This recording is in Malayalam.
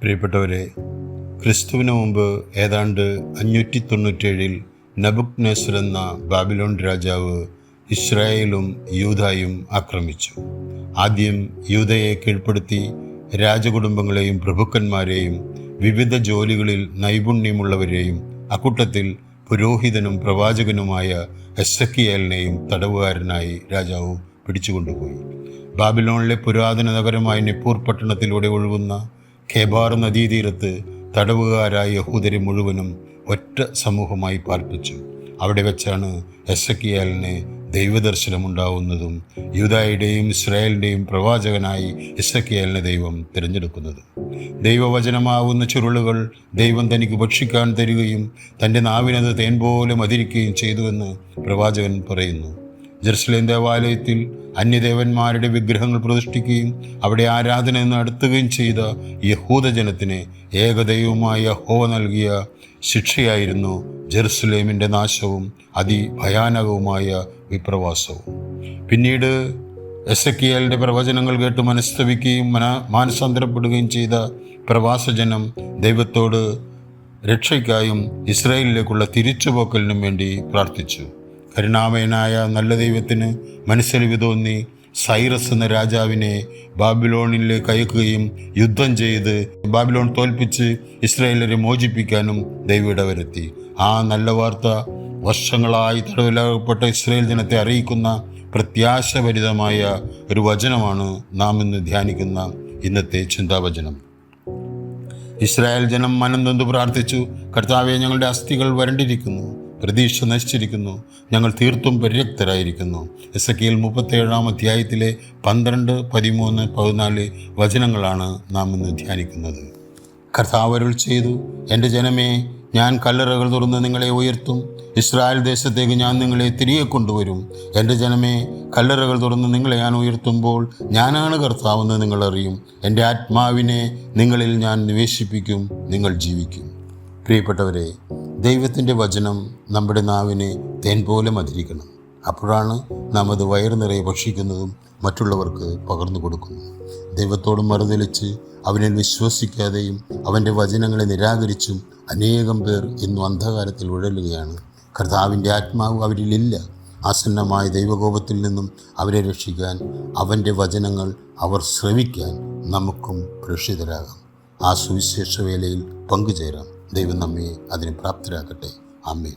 പ്രിയപ്പെട്ടവരെ ക്രിസ്തുവിന് മുമ്പ് ഏതാണ്ട് അഞ്ഞൂറ്റി തൊണ്ണൂറ്റേഴിൽ നബുക് നെസർ എന്ന ബാബിലോൺ രാജാവ് ഇസ്രായേലും യൂതായും ആക്രമിച്ചു. ആദ്യം യൂതയെ കീഴ്പ്പെടുത്തി രാജകുടുംബങ്ങളെയും പ്രഭുക്കന്മാരെയും വിവിധ ജോലികളിൽ നൈപുണ്യമുള്ളവരെയും അക്കൂട്ടത്തിൽ പുരോഹിതനും പ്രവാചകനുമായ എസ്സക്കിയേലിനെയും തടവുകാരനായി രാജാവ് പിടിച്ചുകൊണ്ടുപോയി. ബാബിലോണിലെ പുരാതന നഗരമായ നിപ്പൂർ പട്ടണത്തിലൂടെ ഒഴുകുന്ന ഖേബാർ നദീതീരത്ത് തടവുകാരായ യഹൂദരെ മുഴുവനും ഒറ്റ സമൂഹമായി പാർപ്പിച്ചു അവിടെ വെച്ചാണ് എസക്കിയാലിന് ദൈവദർശനമുണ്ടാവുന്നതും യൂതായുടെയും ഇസ്രായേലിന്റെയും പ്രവാചകനായി ഇസക്കിയാലിനെ ദൈവം തിരഞ്ഞെടുക്കുന്നത്. ദൈവവചനമാവുന്ന ചുരുളുകൾ ദൈവം തനിക്ക് ഭക്ഷിക്കാൻ തരികയും തന്റെ നാവിനത് തേൻ പോലെ മതിരിക്കുകയും ചെയ്തുവെന്ന് പ്രവാചകൻ പറയുന്നു. ജെറുസലേം ദേവാലയത്തിൽ അന്യദേവന്മാരുടെ വിഗ്രഹങ്ങൾ പ്രതിഷ്ഠിക്കുകയും അവിടെ ആരാധന നടത്തുകയും ചെയ്ത യഹൂദജനത്തിന് ഏകദൈവമായ ഹോവ നൽകിയ ശിക്ഷയായിരുന്നു ജെറുസലേമിന്റെ നാശവും അതിഭയാനകവുമായ വിപ്രവാസവും. പിന്നീട് എസക്കിയലിന്റെ പ്രവചനങ്ങൾ കേട്ട് മനസ്തവിക്കുകയും മന മാനസാന്തരപ്പെടുകയും ചെയ്ത പ്രവാസജനം ദൈവത്തോട് രക്ഷയ്ക്കായും ഇസ്രായേലിലേക്കുള്ള തിരിച്ചുപോക്കലിനും വേണ്ടി പ്രാർത്ഥിച്ചു. കരുണാമയനായ നല്ല ദൈവത്തിന് മനസ്സലിവ് തോന്നി സൈറസ് എന്ന രാജാവിനെ ബാബിലോണിലേക്ക് അയക്കുകയും യുദ്ധം ചെയ്ത് ബാബിലോൺ തോൽപ്പിച്ച് ഇസ്രായേലരെ മോചിപ്പിക്കാനും ദൈവം ഇടവരുത്തി. ആ നല്ല വാർത്ത വർഷങ്ങളായി തടവിലാകപ്പെട്ട ഇസ്രായേൽ ജനത്തെ അറിയിക്കുന്ന പ്രത്യാശഭരിതമായ ഒരു വചനമാണ് നാം ഇന്ന് ധ്യാനിക്കുന്ന ഇന്നത്തെ ചിന്താവചനം. ഇസ്രായേൽ ജനം മനം തന്നു പ്രാർത്ഥിച്ചു. കർത്താവെ ഞങ്ങളുടെ അസ്ഥികൾ വരണ്ടിരിക്കുന്നു. പ്രതീക്ഷ നശിച്ചിരിക്കുന്നു. ഞങ്ങൾ തീർത്തും പരിരക്തരായിരിക്കുന്നു. എസ് എ കെയിൽ മുപ്പത്തേഴാം അധ്യായത്തിലെ പന്ത്രണ്ട് പതിമൂന്ന് പതിനാല് വചനങ്ങളാണ് നാം ഇന്ന് ധ്യാനിക്കുന്നത്. കർത്താവരുൾ ചെയ്തു എന്റെ ജനമേ ഞാൻ കല്ലറകൾ തുറന്ന് നിങ്ങളെ ഉയർത്തും. ഇസ്രായേൽ ദേശത്തേക്ക് ഞാൻ നിങ്ങളെ തിരികെ കൊണ്ടുവരും. എന്റെ ജനമേ കല്ലറകൾ തുറന്ന് നിങ്ങളെ ഞാൻ ഉയർത്തുമ്പോൾ ഞാനാണ് കർത്താവെന്ന് നിങ്ങൾ അറിയും. എന്റെ ആത്മാവിനെ നിങ്ങളിൽ ഞാൻ നിവേശിപ്പിക്കും നിങ്ങൾ ജീവിക്കും. പ്രിയപ്പെട്ടവരെ ദൈവത്തിന്റെ വചനം നമ്മുടെ നാവിനെ തേൻ പോലെ മതിരിക്കണം. അപ്പോഴാണ് നാം അത് വയറു നിറയെ ഭക്ഷിക്കുന്നതും മറ്റുള്ളവർക്ക് പകർന്നു കൊടുക്കുന്നു ദൈവത്തോട് മറുതലിച്ച് അവനിൽ വിശ്വസിക്കാതെയും അവന്റെ വചനങ്ങളെ നിരാകരിച്ചും അനേകം പേർ ഇന്നും അന്ധകാരത്തിൽ ഉഴലുകയാണ്. കർത്താവിന്റെ ആത്മാവ് അവരിലില്ല ആസന്നമായ ദൈവകോപത്തിൽ നിന്നും അവരെ രക്ഷിക്കാൻ അവന്റെ വചനങ്ങൾ അവർ ശ്രവിക്കാൻ നമുക്കും പ്രേക്ഷിതരാകാം ആ സുവിശേഷ വേലയിൽ പങ്കുചേരാം. ദൈവം നമ്മെ അതിന് പ്രാപ്തരാക്കട്ടെ. അമ്മേ